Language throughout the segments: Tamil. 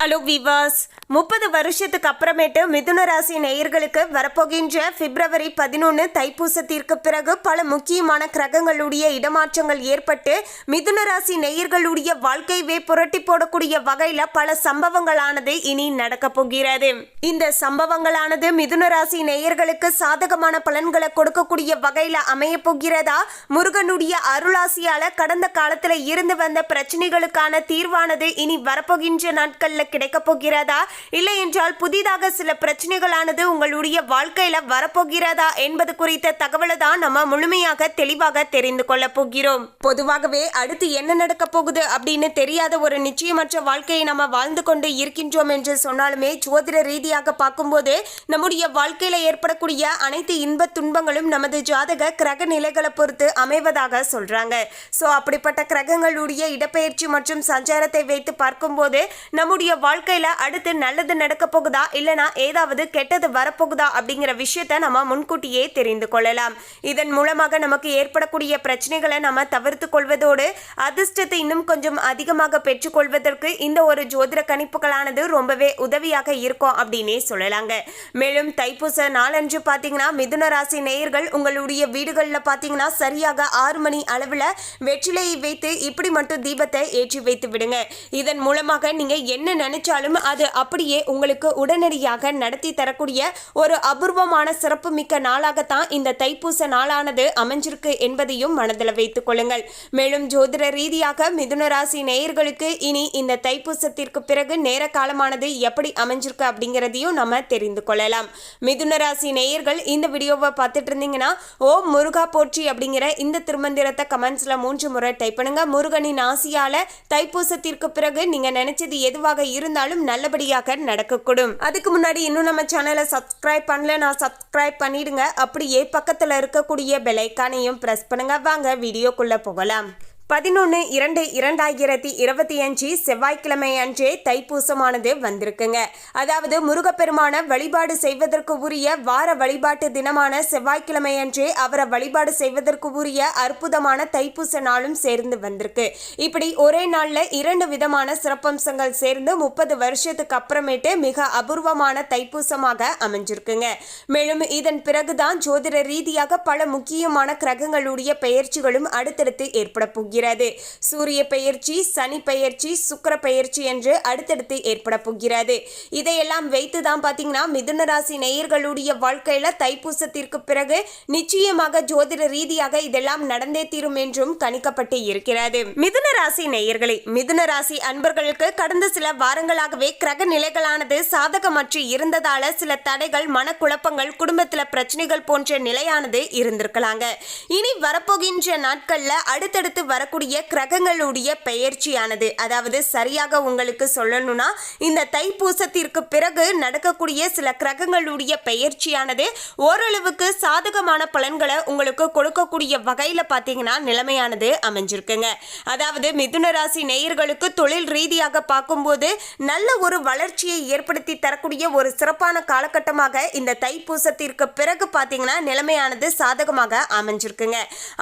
ஹலோ விவாஸ் முப்பது வருஷத்துக்கு அப்புறமேட்டு மிதுன ராசி நேயர்களுக்கு வரப்போகின்ற பிப்ரவரி பதினொன்று தைப்பூசத்திற்கு பிறகு பல முக்கியமான கிரகங்களுடைய இடமாற்றங்கள் ஏற்பட்டு மிதுன ராசி நேயர்களுடைய வாழ்க்கையவே புரட்டி போடக்கூடிய வகையில் பல சம்பவங்களானது இனி நடக்க போகிறது. இந்த சம்பவங்களானது மிதுன ராசி நேயர்களுக்கு சாதகமான பலன்களை கொடுக்கக்கூடிய வகையில் அமைய போகிறதா? முருகனுடைய அருளாசியால கடந்த காலத்தில் இருந்து வந்த பிரச்சனைகளுக்கான தீர்வானது இனி வரப்போகின்ற நாட்களில் கிடைக்க போகிறதா? இல்லை என்றால் புதிதாக சில பிரச்சனைகளானது உங்களுடைய வாழ்க்கையில வரப்போகிறதா என்பது குறித்த தகவலை தான் நம்ம முழுமையாக தெளிவாக தெரிந்து கொள்ள போகிறோம். பொதுவாகவே அடுத்து என்ன நடக்க போகுது அப்படின்னு தெரியாத ஒரு நிச்சயமற்ற வாழ்க்கையை நம்ம வாழ்ந்து கொண்டு இருக்கின்றோம் என்று சொன்னாலுமே ஜோதிட ரீதியாக பார்க்கும்போது நம்முடைய வாழ்க்கையில ஏற்படக்கூடிய அனைத்து இன்ப துன்பங்களும் நமது ஜாதக கிரக நிலைகளை பொறுத்து அமைவதாக சொல்றாங்க. ஸோ அப்படிப்பட்ட கிரகங்களுடைய இடப்பெயர்ச்சி மற்றும் சஞ்சாரத்தை வைத்து பார்க்கும்போது நம்முடைய வாழ்க்கையில அடுத்து நல்லது நடக்க போகுதா இல்லனா ஏதாவது கெட்டது வரப்போகுதா அப்படிங்கிற விஷயத்த நம்ம முன்கூட்டியே தெரிந்து கொள்ளலாம். இதன் மூலமாக நமக்கு ஏற்படக்கூடிய பிரச்சனைகளை நம்ம தவிர்த்து கொள்வதோடு அதிர்ஷ்டத்தை இன்னும் கொஞ்சம் அதிகமாக பெற்றுக்கொள்வதற்கு இந்த ஒரு ஜோதிட கணிப்புகளானது ரொம்பவே உதவியாக இருக்கும் அப்படின்னே சொல்லலாங்க. மேலும் தைப்பூச நாளன்று பார்த்தீங்கன்னா மிதுன ராசி நேயர்கள் உங்களுடைய வீடுகளில் பார்த்தீங்கன்னா சரியாக ஆறு மணி அளவில் வெற்றிலையை வைத்து இப்படி மட்டும் தீபத்தை ஏற்றி வைத்து விடுங்க. இதன் மூலமாக நீங்க என்ன நினைச்சாலும் அது அப்படியே உங்களுக்கு உடனடியாக நடத்தி தரக்கூடிய ஒரு அபூர்வமான சிறப்புமிக்க நாளாகத்தான் இந்த தைப்பூச நாளானது அமைஞ்சிருக்கு என்பதையும் மனதில் வைத்துக் கொள்ளுங்கள். மேலும் ஜோதிட ரீதியாக மிதுன ராசி நேயர்களுக்கு இனி இந்த தைப்பூசத்திற்கு பிறகு நேர காலமானது எப்படி அமைஞ்சிருக்கு அப்படிங்கிறதையும் நம்ம தெரிந்து கொள்ளலாம். மிதுன ராசி நேயர்கள் இந்த வீடியோவை பார்த்துட்டு இருந்தீங்கன்னா ஓ முருகா போற்றி அப்படிங்கிற இந்த திருமந்திரத்தை கமெண்ட்ஸ்ல மூன்று முறை டைப் பண்ணுங்க. முருகனின் ஆசியால தைப்பூசத்திற்கு பிறகு நீங்க நினைச்சது எதுவாக இருந்தாலும் நல்லபடியாக நடக்கக்கூடும். அதுக்கு முன்னாடி இன்னும் நம்ம சேனலை சப்ஸ்கிரைப் பண்ணல நான் சப்ஸ்கிரைப் பண்ணிடுங்க. அப்படியே பக்கத்தில் இருக்கக்கூடிய பெலைக்கானையும் ப்ரெஸ் பண்ணுங்க. வாங்க வீடியோக்குள்ளே போகலாம். பதினொன்று இரண்டு இரண்டாயிரத்தி இருபத்தி அஞ்சு செவ்வாய்க்கிழமை அன்றே தைப்பூசமானது வந்திருக்குங்க. அதாவது முருகப்பெருமான வழிபாடு செய்வதற்கு உரிய வார வழிபாட்டு தினமான செவ்வாய்க்கிழமை அன்றே அவரை வழிபாடு செய்வதற்கு உரிய அற்புதமான தைப்பூச நாளும் சேர்ந்து வந்திருக்கு. இப்படி ஒரே நாளில் இரண்டு விதமான சிறப்பம்சங்கள் சேர்ந்து முப்பது வருஷத்துக்கு அப்புறமேட்டு மிக அபூர்வமான தைப்பூசமாக அமைஞ்சிருக்குங்க. மேலும் இதன் பிறகுதான் ஜோதிட ரீதியாக பல முக்கியமான கிரகங்களுடைய பெயர்ச்சிகளும் அடுத்தடுத்து ஏற்பட போகிறது போகிறது சூரிய பெயர்ச்சி சனி பெயர்ச்சி சுக்கர பெயர்ச்சி என்று அடுத்தடுத்து ஏற்பட போகிறது இதையெல்லாம் வைத்து தான் பார்த்தீங்கன்னா மிதுன ராசி நேயர்களுடைய வாழ்க்கையில் தைப்பூசத்திற்கு பிறகு நிச்சயமாக ஜோதிட ரீதியாக இதெல்லாம் நடந்தே தீரும் என்றும் கணிக்கப்பட்டு இருக்கிறது. மிதுன ராசி நேயர்களே மிதுன ராசி அன்பர்களுக்கு கடந்த சில வாரங்களாகவே கிரக நிலைகளானது சாதகமற்று இருந்ததால சில தடைகள் மனக்குழப்பங்கள் குடும்பத்தில் பிரச்சனைகள் போன்ற நிலையானது இருந்திருக்கலாங்க. இனி வரப்போகின்ற நாட்களில் அடுத்தடுத்து வர வரக்கூடிய கிரகங்களுடைய பெயர்ச்சியானது. அதாவது சரியாக உங்களுக்கு சொல்லணும்னா இந்த தைப்பூசத்திற்கு பிறகு நடக்கக்கூடிய சில கிரகங்களுடைய பெயர்ச்சியானது ஓரளவுக்கு சாதகமான பலன்களை உங்களுக்கு கொடுக்கக்கூடிய வகையில் பார்த்தீங்கன்னா நிலைமையானது அமைஞ்சிருக்குங்க. அதாவது மிதுன ராசி நேயர்களுக்கு தொழில் ரீதியாக பார்க்கும்போது நல்ல ஒரு வளர்ச்சியை ஏற்படுத்தி தரக்கூடிய ஒரு சிறப்பான காலகட்டமாக இந்த தைப்பூசத்திற்கு பிறகு பார்த்தீங்கன்னா நிலைமையானது சாதகமாக அமைஞ்சிருக்குங்க.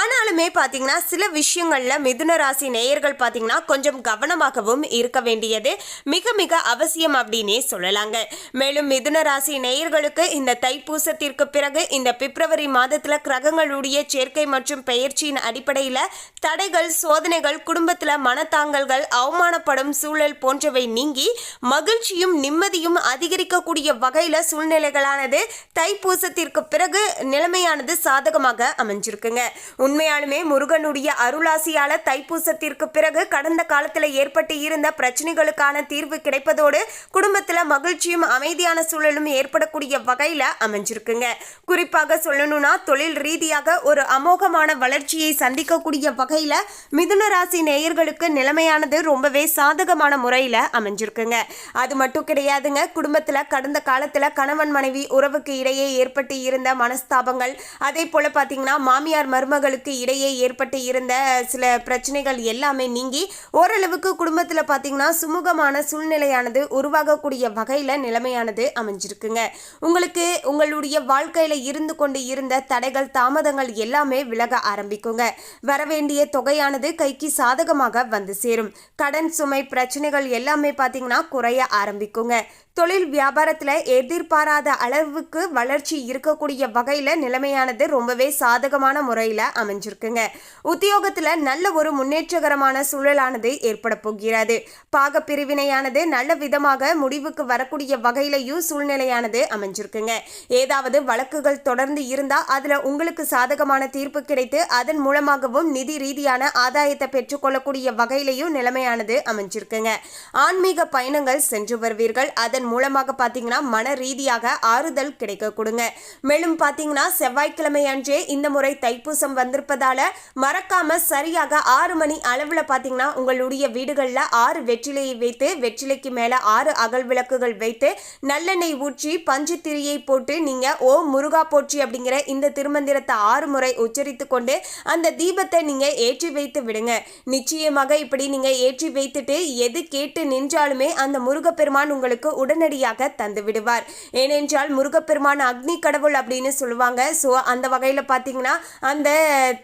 ஆனாலுமே பார்த்தீங்கன்னா சில விஷயங்கள்ல மிதுன ராசி நேயர்கள் பார்த்தீங்கன்னா கொஞ்சம் கவனமாகவும் இருக்க வேண்டியது. மிக மிக அவசியம் அப்படின்னே சொல்லலாங்க. மேலும் மிதுன ராசி நேயர்களுக்கு இந்த தைப்பூசத்திற்கு பிறகு இந்த பிப்ரவரி மாதத்தில் கிரகங்களுடைய சேர்க்கை மற்றும் பெயர்ச்சியின் அடிப்படையில் தடைகள் சோதனைகள் குடும்பத்தில் மனத்தாங்கல்கள் அவமானப்படும் சூழல் போன்றவை நீங்கி மகிழ்ச்சியும் நிம்மதியும் அதிகரிக்கக்கூடிய வகையில் சூழ்நிலைகளானது தைப்பூசத்திற்கு பிறகு நிலைமையானது சாதகமாக அமைஞ்சிருக்குங்க. உண்மையாலுமே முருகனுடைய அருளாசி அருளாசியால தைப்பூசத்திற்கு பிறகு கடந்த காலத்தில் ஏற்பட்டு இருந்த பிரச்சனைகளுக்கான தீர்வு கிடைப்பதோடு குடும்பத்தில் மகிழ்ச்சியும் அமைதியான சூழலும் ஏற்படக்கூடிய வகையில் அமைஞ்சிருக்குங்க. குறிப்பாக சொல்லணும்னா தொழில் ரீதியாக ஒரு அமோகமான வளர்ச்சியை சந்திக்கக்கூடிய வகையில் மிதுன ராசி நேயர்களுக்கு நிலைமையானது ரொம்பவே சாதகமான முறையில் அமைஞ்சிருக்குங்க. அது மட்டும் கிடையாதுங்க குடும்பத்தில் கடந்த காலத்தில் கணவன் மனைவி உறவுக்கு இடையே ஏற்பட்டு இருந்த மனஸ்தாபங்கள் அதே போல் பார்த்தீங்கன்னா மாமியார் மருமகளுக்கு இடையே ஏற்பட்டு இருந்த சில சில பிரச்சனைகள் எல்லாமே நீங்கி ஓரளவுக்கு குடும்பத்தில் பார்த்தீங்கன்னா சுமூகமான சூழ்நிலையானது உருவாகக்கூடிய வகையில் நிலைமையானது அமைஞ்சிருக்குங்க. உங்களுக்கு உங்களுடைய வாழ்க்கையில் இருந்து கொண்டு இருந்த தடைகள் தாமதங்கள் எல்லாமே விலக ஆரம்பிக்குங்க. வரவேண்டிய தொகையானது கைக்கு சாதகமாக வந்து சேரும். கடன் சுமை பிரச்சனைகள் எல்லாமே பார்த்தீங்கன்னா குறைய ஆரம்பிக்குங்க. தொழில் வியாபாரத்தில் எதிர்பாராத அளவுக்கு வளர்ச்சி இருக்கக்கூடிய வகையில் நிலைமையானது ரொம்பவே சாதகமான முறையில் அமைஞ்சிருக்குங்க. உத்தியோகத்தில் நல்ல ஒரு முன்னேற்றகரமான சூழலானது ஏற்பட போகிறது. பாக பிரிவினையானது நல்ல விதமாக முடிவுக்கு வரக்கூடிய வகையிலையும் சூழ்நிலையானது அமைஞ்சிருக்குங்க. ஏதாவது வழக்குகள் தொடர்ந்து இருந்தால் அதில் உங்களுக்கு சாதகமான தீர்ப்பு கிடைத்து அதன் மூலமாகவும் நிதி ரீதியான ஆதாயத்தை பெற்றுக்கொள்ளக்கூடிய வகையிலையும் நிலைமையானது அமைஞ்சிருக்குங்க. ஆன்மீக பயணங்கள் சென்று வருவீர்கள். அதன் மூலமாக பார்த்தீங்கன்னா மன ரீதியாக ஆறுதல் கிடைக்க கொடுங்க. மேலும் பார்த்தீங்கன்னா செவ்வாய்க்கிழமை அன்றே இந்த முறை தைப்பூசம் வந்திருப்பதால மறக்காம சரியாக ஆறு மணி அளவில் பார்த்தீங்கன்னா உங்களுடைய வீடுகளில் ஆறு வெற்றிலையை வைத்து வெற்றிலைக்கு மேலே ஆறு அகல் விளக்குகள் வைத்து நல்லெண்ணெய் ஊற்றி பஞ்சு திரியை போட்டு நீங்க ஓ முருகா போற்றி அப்படிங்கிற இந்த திருமந்திரத்தை ஆறு முறை உச்சரித்து கொண்டு அந்த தீபத்தை நீங்க ஏற்றி வைத்து விடுங்க. நிச்சயமாக இப்படி நீங்கள் ஏற்றி வைத்துட்டு எது கேட்டு நின்றாலுமே அந்த முருகப்பெருமான் உங்களுக்கு உடனடியாக தந்து விடுவார். ஏனென்றால் முருகப்பெருமான் அக்னி கடவுள் அப்படின்னு சொல்லுவாங்க. ஸோ அந்த வகையில் பார்த்தீங்கன்னா அந்த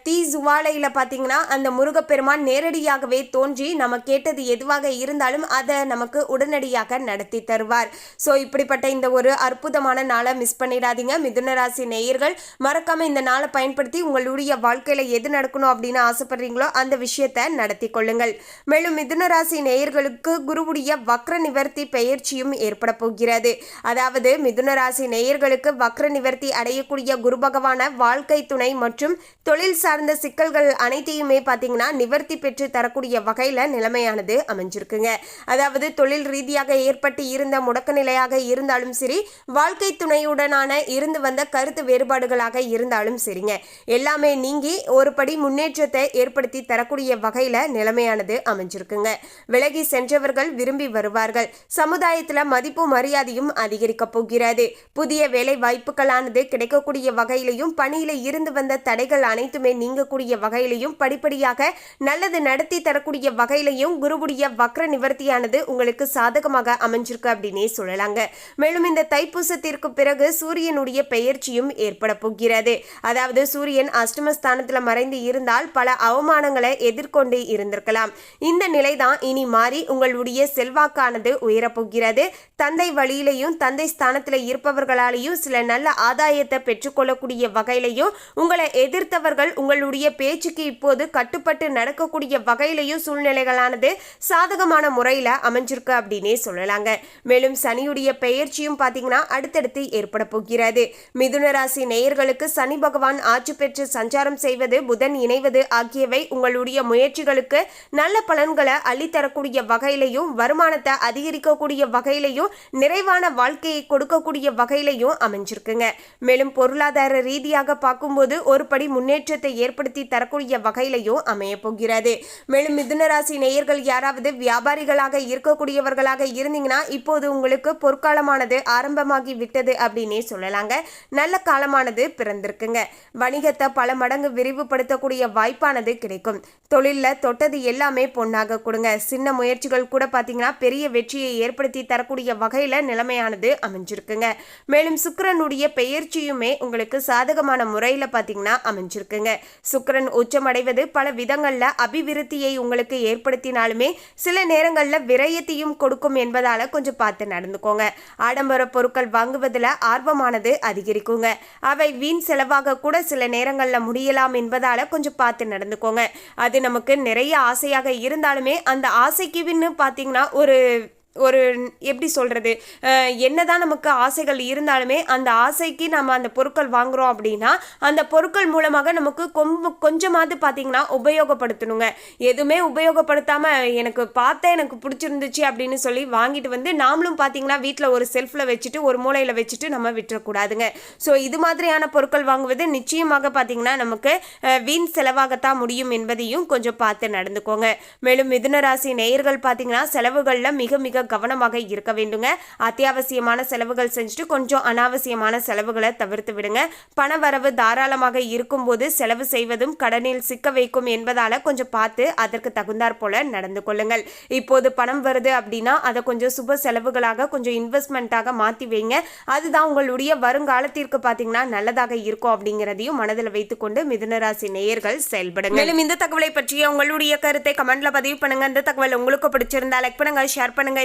தீ சுவாலையில் பார்த்தீங்கன்னா அந்த முருகப்பெருமான் நேரடியாகவே தோன்றி நம்ம கேட்டது எதுவாக இருந்தாலும் அதை நமக்கு உடனடியாக நடத்தி தருவார். ஸோ இப்படிப்பட்ட இந்த ஒரு அற்புதமான நாளை மிஸ் பண்ணிடாதீங்க. மிதுன ராசி நேயர்கள் மறக்காம இந்த நாளை பயன்படுத்தி உங்களுடைய வாழ்க்கையில் எது நடக்கணும் அப்படின்னு ஆசைப்படுறீங்களோ அந்த விஷயத்தை நடத்தி கொள்ளுங்கள். மேலும் மிதுன ராசி நேயர்களுக்கு குருவுடைய வக்ர நிவர்த்தி பெயர்ச்சியும் ஏற்படும். ஏற்பட போகிறது. அதாவது மிதுன ராசி நேயர்களுக்கு வக்ர நிவர்த்தி அடையக்கூடிய குரு பகவான வாழ்க்கை துணை மற்றும் தொழில் சார்ந்த சிக்கல்கள் அனைத்தையுமே பார்த்தீங்கன்னா நிவர்த்தி பெற்று தரக்கூடிய வகையில் நிலைமையானது அமைஞ்சிருக்குங்க. அதாவது தொழில் ரீதியாக ஏற்பட்டு இருந்த முடக்க நிலையாக இருந்தாலும் சரி வாழ்க்கை துணையுடனான இருந்து வந்த கருத்து வேறுபாடுகளாக இருந்தாலும் சரிங்க. எல்லாமே நீங்கி ஒரு படி முன்னேற்றத்தை ஏற்படுத்தி தரக்கூடிய வகையில் நிலைமையானது அமைஞ்சிருக்குங்க. விலகி சென்றவர்கள் விரும்பி வருவார்கள். சமுதாயத்தில் மதிப்பு மரியாதையும் அதிகரிக்கப் போகிறது. புதிய வேலை வாய்ப்புகளானது கிடைக்கக்கூடிய வகையிலையும் பணியில இருந்து வந்த தடைகள் அனைத்துமே நீங்கக்கூடிய வகையிலையும் படிப்படியாக நல்லது நடத்தி தரக்கூடிய வகையிலையும் குருவுடைய வக்ர நிவர்த்தியானது உங்களுக்கு சாதகமாக அமைஞ்சிருக்கு அப்படின்னே சொல்லலாங்க. மேலும் இந்த தைப்பூசத்திற்கு பிறகு சூரியனுடைய பெயர்ச்சியும் ஏற்பட போகிறது. அதாவது சூரியன் அஷ்டமஸ்தானத்தில் மறைந்து இருந்தால் பல அவமானங்களை எதிர்கொண்டு இருந்திருக்கலாம். இந்த நிலைதான் இனி மாறி உங்களுடைய செல்வாக்கானது உயரப்போகிறது தந்தை வழியிலையும் தந்தை ஸ்தானத்தில் இருப்பவர்களாலேயும் சில நல்ல ஆதாயத்தை பெற்றுக்கொள்ளக்கூடிய வகையிலையும் உங்களை எதிர்த்தவர்கள் உங்களுடைய பேச்சுக்கு இப்போது கட்டுப்பட்டு நடக்கக்கூடிய வகையிலையும் சூழ்நிலைகளானது சாதகமான முறையில் அமைஞ்சிருக்கு அப்படின்னே சொல்லலாங்க. மேலும் சனியுடைய பெயர்ச்சியும் பார்த்தீங்கன்னா அடுத்தடுத்து ஏற்பட போகிறது. மிதுன ராசி நேயர்களுக்கு சனி பகவான் ஆட்சி பெற்று சஞ்சாரம் செய்வது புதன் இணைவது ஆகியவை உங்களுடைய முயற்சிகளுக்கு நல்ல பலன்களை அள்ளித்தரக்கூடிய வகையிலையும் வருமானத்தை அதிகரிக்கக்கூடிய வகையிலையும் நிறைவான வாழ்க்கையை கொடுக்கக்கூடிய வகையிலையும் அமைஞ்சிருக்குங்க. மேலும் பொருளாதார ரீதியாக பார்க்கும்போது ஒரு படி முன்னேற்றத்தை ஏற்படுத்தி தரக்கூடிய வகையிலையும் அமைய போகிறது. மேலும் மிதுனராசி நேயர்கள் யாராவது வியாபாரிகளாக இருக்கக்கூடியவர்களாக இருந்தீங்கன்னா இப்போது உங்களுக்கு பொற்காலமானது ஆரம்பமாகி விட்டது அப்படின்னே சொல்லலாங்க. நல்ல காலமானது பிறந்திருக்குங்க. வணிகத்தை பல மடங்கு விரிவுபடுத்தக்கூடிய வாய்ப்பானது கிடைக்கும். தொழிலில் தொட்டது எல்லாமே பொண்ணாக கொடுங்க. சின்ன முயற்சிகள் கூட பார்த்தீங்கன்னா பெரிய வெற்றியை ஏற்படுத்தி தரக்கூடிய வகையில் நிலைமையானது அமைஞ்சிருக்குங்க. மேலும் சுக்கரனுடைய பெயர்ச்சியுமே உங்களுக்கு சாதகமான முறையில் பார்த்தீங்கன்னா அமைஞ்சிருக்குங்க. சுக்கிரன் உச்சமடைவது பல விதங்களில் அபிவிருத்தியை உங்களுக்கு ஏற்படுத்தினாலுமே சில நேரங்களில் விரயத்தையும் கொடுக்கும் என்பதால் கொஞ்சம் பார்த்து நடந்துக்கோங்க. ஆடம்பர பொருட்கள் வாங்குவதில் ஆர்வமானது அதிகரிக்குங்க. அவை வீண் செலவாக கூட சில நேரங்களில் முடியலாம் என்பதால் கொஞ்சம் பார்த்து நடந்துக்கோங்க. அது நமக்கு நிறைய ஆசையாக இருந்தாலுமே அந்த ஆசைக்குன்னு பார்த்தீங்கன்னா ஒரு ஒரு எப்படி சொல்கிறது என்னதான் நமக்கு ஆசைகள் இருந்தாலுமே அந்த ஆசைக்கு நம்ம அந்த பொருட்கள் வாங்குகிறோம் அப்படின்னா அந்த பொருட்கள் மூலமாக நமக்கு கொம்பு கொஞ்சமாவது பார்த்தீங்கன்னா உபயோகப்படுத்தணுங்க. எதுவுமே உபயோகப்படுத்தாமல் எனக்கு பார்த்தேன் எனக்கு பிடிச்சிருந்துச்சு அப்படின்னு சொல்லி வாங்கிட்டு வந்து நாமளும் பார்த்தீங்கன்னா வீட்டில் ஒரு செல்ஃபில் வச்சுட்டு ஒரு மூலையில் வச்சுட்டு நம்ம விட்டுறக்கூடாதுங்க. ஸோ இது மாதிரியான பொருட்கள் வாங்குவது நிச்சயமாக பார்த்தீங்கன்னா நமக்கு வீண் செலவாகத்தான் முடியும் என்பதையும் கொஞ்சம் பார்த்து நடந்துக்கோங்க. மேலும் மிதுன ராசி நேயர்கள் பார்த்தீங்கன்னா செலவுகளில் மிக மிக கவனமாக இருக்க வேண்டுங்க. அத்தியாவசியமான செலவுகள் செஞ்சுட்டு கொஞ்சம் அனாவசியமான செலவுகளை தவிர்த்து விடுங்க. பண வரவு தாராளமாக இருக்கும்போது செலவு செய்வதும் கடனில் சிக்க வைக்கும் என்பதால கொஞ்சம் பார்த்து அதற்கு தகுந்தாற் போல நடந்து கொள்ளுங்கள். இப்போது பணம் வருது அப்படின்னா அதை கொஞ்சம் சுப செலவுகளாக கொஞ்சம் இன்வெஸ்ட்மெண்ட்டாக மாற்றி வைங்க. அதுதான் உங்களுடைய வருங்காலத்திற்கு பார்த்தீங்கன்னா நல்லதாக இருக்கும் அப்படிங்கிறதையும் மனதில் வைத்துக்கொண்டு மிதுனராசி நேயர்கள் செயல்படுங்க மேலும் இந்த தகவலை பற்றிய உங்களுடைய கருத்தை கமெண்ட்ல பதிவு பண்ணுங்க. இந்த தகவல் உங்களுக்கு பிடிச்சிருந்தா லைக் பண்ணுங்க ஷேர் பண்ணுங்க.